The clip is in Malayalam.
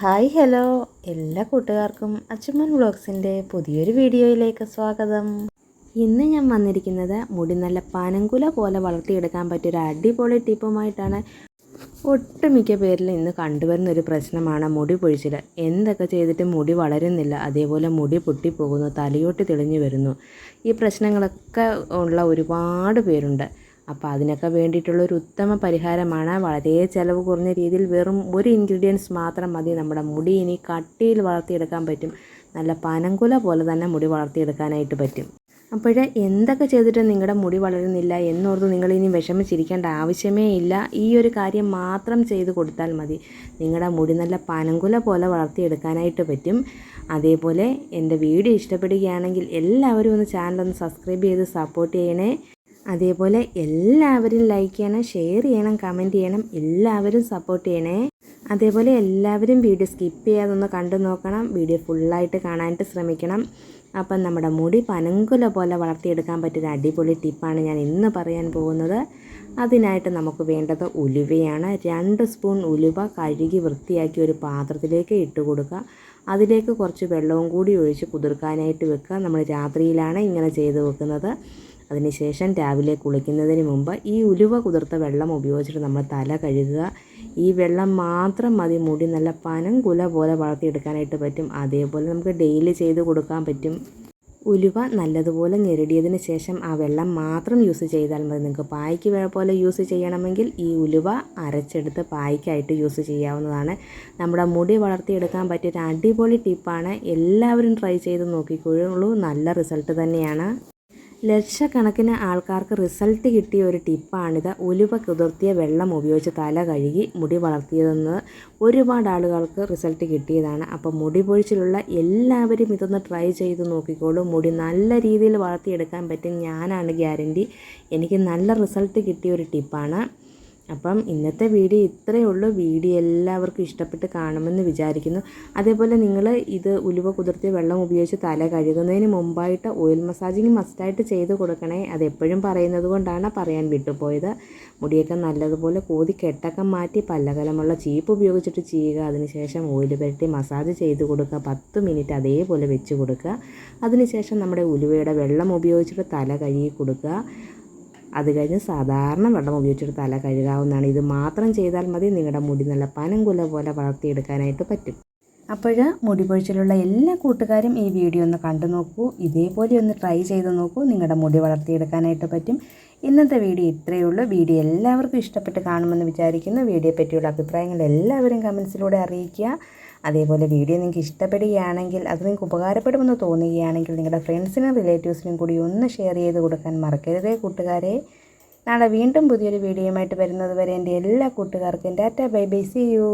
Hi hello. എല്ലാ കൂട്ടുകാർക്കും അച്ചുമ്മൻ വ്ളോഗ്സിന്റെ പുതിയൊരു വീഡിയോയിലേക്ക് സ്വാഗതം. ഇന്ന് ഞാൻ വന്നിരിക്കുന്നത് മുടി നല്ല പനങ്കുല പോലെ വളർത്തിയെടുക്കാൻ പറ്റിയൊരു അടിപൊളി ടിപ്പുമായിട്ടാണ്. ഒട്ടുമിക്ക പേരിൽ ഇന്ന് കണ്ടുവരുന്ന ഒരു പ്രശ്നമാണ് മുടി പൊഴിച്ചിൽ. എന്തൊക്കെ ചെയ്തിട്ട് മുടി വളരുന്നില്ല അതേപോലെ മുടി പൊട്ടിപ്പോകുന്നു തലയോട്ട് തെളിഞ്ഞു വരുന്നു. ഈ പ്രശ്നങ്ങളൊക്കെ ഉള്ള ഒരുപാട് പേരുണ്ട്. അപ്പോൾ അതിനൊക്കെ വേണ്ടിയിട്ടുള്ള ഒരു ഉത്തമ പരിഹാരമാണ്. വളരെ ചിലവ് കുറഞ്ഞ രീതിയിൽ വെറും ഒരു ഇൻഗ്രീഡിയൻസ് മാത്രം മതി. നമ്മുടെ മുടി ഇനി കട്ടിയിൽ വളർത്തിയെടുക്കാൻ പറ്റും. നല്ല പനങ്കുല പോലെ തന്നെ മുടി വളർത്തിയെടുക്കാനായിട്ട് പറ്റും. അപ്പോഴേ എന്തൊക്കെ ചെയ്തിട്ടും നിങ്ങളുടെ മുടി വളരുന്നില്ല എന്നോർത്ത് നിങ്ങളിനി വിഷമിച്ചിരിക്കേണ്ട ആവശ്യമേ ഇല്ല. ഈ ഒരു കാര്യം മാത്രം ചെയ്ത് കൊടുത്താൽ മതി. നിങ്ങളുടെ മുടി നല്ല പനങ്കുല പോലെ വളർത്തിയെടുക്കാനായിട്ട് പറ്റും. അതേപോലെ എന്റെ വീഡിയോ ഇഷ്ടപ്പെടുകയാണെങ്കിൽ എല്ലാവരും ഒന്ന് ചാനലൊന്ന് സബ്സ്ക്രൈബ് ചെയ്ത് സപ്പോർട്ട് ചെയ്യണേ. അതേപോലെ എല്ലാവരും ലൈക്ക് ചെയ്യണം ഷെയർ ചെയ്യണം കമന്റ് ചെയ്യണം എല്ലാവരും സപ്പോർട്ട് ചെയ്യണേ. അതേപോലെ എല്ലാവരും വീഡിയോ സ്കിപ്പ് ചെയ്യാതൊന്ന് കണ്ടു നോക്കണം വീഡിയോ ഫുള്ളായിട്ട് കാണാനായിട്ട് ശ്രമിക്കണം. അപ്പം നമ്മുടെ മുടി പനങ്കുല പോലെ വളർത്തിയെടുക്കാൻ പറ്റുന്ന അടിപൊളി ടിപ്പാണ് ഞാൻ ഇന്ന് പറയാൻ പോകുന്നത്. അതിനായിട്ട് നമുക്ക് വേണ്ടത് ഉലുവയാണ്. രണ്ട് സ്പൂൺ ഉലുവ കഴുകി വൃത്തിയാക്കി ഒരു പാത്രത്തിലേക്ക് ഇട്ട് കൊടുക്കുക. അതിലേക്ക് കുറച്ച് വെള്ളവും കൂടി ഒഴിച്ച് കുതിർക്കാനായിട്ട് വെക്കുക. നമ്മൾ രാത്രിയിലാണ് ഇങ്ങനെ ചെയ്ത് വെക്കുന്നത്. അതിനുശേഷം രാവിലെ കുളിക്കുന്നതിന് മുമ്പ് ഈ ഉലുവ കുതിർത്ത വെള്ളം ഉപയോഗിച്ചിട്ട് നമ്മൾ തല കഴുകുക. ഈ വെള്ളം മാത്രം മതി. മുടി നല്ല പനം കുല പോലെ വളർത്തിയെടുക്കാനായിട്ട് പറ്റും. അതേപോലെ നമുക്ക് ഡെയിലി ചെയ്ത് കൊടുക്കാൻ പറ്റും. ഉലുവ നല്ലതുപോലെ ഞെരടിയതിന് ശേഷം ആ വെള്ളം മാത്രം യൂസ് ചെയ്താൽ മതി. നിങ്ങൾക്ക് പായ്ക്ക് പോലെ യൂസ് ചെയ്യണമെങ്കിൽ ഈ ഉലുവ അരച്ചെടുത്ത് പായ്ക്കായിട്ട് യൂസ് ചെയ്യാവുന്നതാണ്. നമ്മുടെ മുടി വളർത്തിയെടുക്കാൻ പറ്റിയൊരു അടിപൊളി ടിപ്പാണ്. എല്ലാവരും ട്രൈ ചെയ്ത് നോക്കിക്കോളൂ. നല്ല റിസൾട്ട് തന്നെയാണ്. ലക്ഷക്കണക്കിന് ആൾക്കാർക്ക് റിസൾട്ട് കിട്ടിയ ഒരു ടിപ്പാണിത്. ഉലുവ കുതിർത്തിയ വെള്ളം ഉപയോഗിച്ച് തല കഴുകി മുടി വളർത്തിയതെന്ന് ഒരുപാട് ആളുകൾക്ക് റിസൾട്ട് കിട്ടിയതാണ്. അപ്പോൾ മുടി പൊഴിച്ചിലുള്ള എല്ലാവരും ഇതൊന്ന് ട്രൈ ചെയ്ത് നോക്കിക്കോളൂ. മുടി നല്ല രീതിയിൽ വളർത്തിയെടുക്കാൻ പറ്റും. ഞാനാണ് ഗ്യാരന്റി എനിക്ക് നല്ല റിസൾട്ട് കിട്ടിയ ഒരു ടിപ്പാണ്. അപ്പം ഇന്നത്തെ വീഡിയോ ഇത്രയേ ഉള്ളൂ. വീഡിയോ എല്ലാവർക്കും ഇഷ്ടപ്പെട്ട് കാണുമെന്ന് വിചാരിക്കുന്നു. അതേപോലെ നിങ്ങൾ ഇത് ഉലുവ കുതിർത്തി വെള്ളം ഉപയോഗിച്ച് തല കഴുകുന്നതിന് മുമ്പായിട്ട് ഓയിൽ മസാജിങ് മസ്റ്റായിട്ട് ചെയ്ത് കൊടുക്കണേ. അതെപ്പോഴും പറയുന്നത് കൊണ്ടാണ് പറയാൻ വിട്ടുപോയത്. മുടിയൊക്കെ നല്ലതുപോലെ കോതി കെട്ടൊക്കെ മാറ്റി പല്ലകലമുള്ള ചീപ്പ് ഉപയോഗിച്ചിട്ട് ചെയ്യുക. അതിനുശേഷം ഓയിൽ പുരട്ടി മസാജ് ചെയ്ത് കൊടുക്കുക. പത്ത് മിനിറ്റ് അതേപോലെ വെച്ച് കൊടുക്കുക. അതിനുശേഷം നമ്മുടെ ഉലുവയുടെ വെള്ളം ഉപയോഗിച്ചിട്ട് തല കഴുകി കൊടുക്കുക. അത് കഴിഞ്ഞ് സാധാരണ വെള്ളം ഉപയോഗിച്ചിട്ട് തല കഴുകാവുന്നതാണ്. ഇത് മാത്രം ചെയ്താൽ മതി. നിങ്ങളുടെ മുടി നല്ല പനങ്കുല പോലെ വളർത്തിയെടുക്കാനായിട്ട് പറ്റും. അപ്പോൾ മുടി പൊഴിച്ചിലുള്ള എല്ലാ കൂട്ടുകാരും ഈ വീഡിയോ ഒന്ന് കണ്ടു നോക്കൂ. ഇതേപോലെ ഒന്ന് ട്രൈ ചെയ്ത് നോക്കൂ. നിങ്ങളുടെ മുടി വളർത്തിയെടുക്കാനായിട്ട് പറ്റും. ഇന്നത്തെ വീഡിയോ ഇത്രയേ ഉള്ളൂ. വീഡിയോ എല്ലാവർക്കും ഇഷ്ടപ്പെട്ട് കാണുമെന്ന് വിചാരിക്കുന്നു. വീഡിയോ പറ്റിയുള്ള അഭിപ്രായങ്ങൾ എല്ലാവരും കമൻസിലൂടെ അറിയിക്കുക. അതേപോലെ വീഡിയോ നിങ്ങൾക്ക് ഇഷ്ടപ്പെടുകയാണെങ്കിൽ അത് നിങ്ങൾക്ക് ഉപകാരപ്പെടുമെന്ന് തോന്നുകയാണെങ്കിൽ നിങ്ങളുടെ ഫ്രണ്ട്സിനും റിലേറ്റീവ്സിനും കൂടി ഒന്ന് ഷെയർ ചെയ്ത് കൊടുക്കാൻ മറക്കരുതേ കൂട്ടുകാരെ. നാളെ വീണ്ടും പുതിയൊരു വീഡിയോയുമായിട്ട് വരുന്നത് വരെ എന്റെ എല്ലാ കൂട്ടുകാർക്കും tata bye bye see you.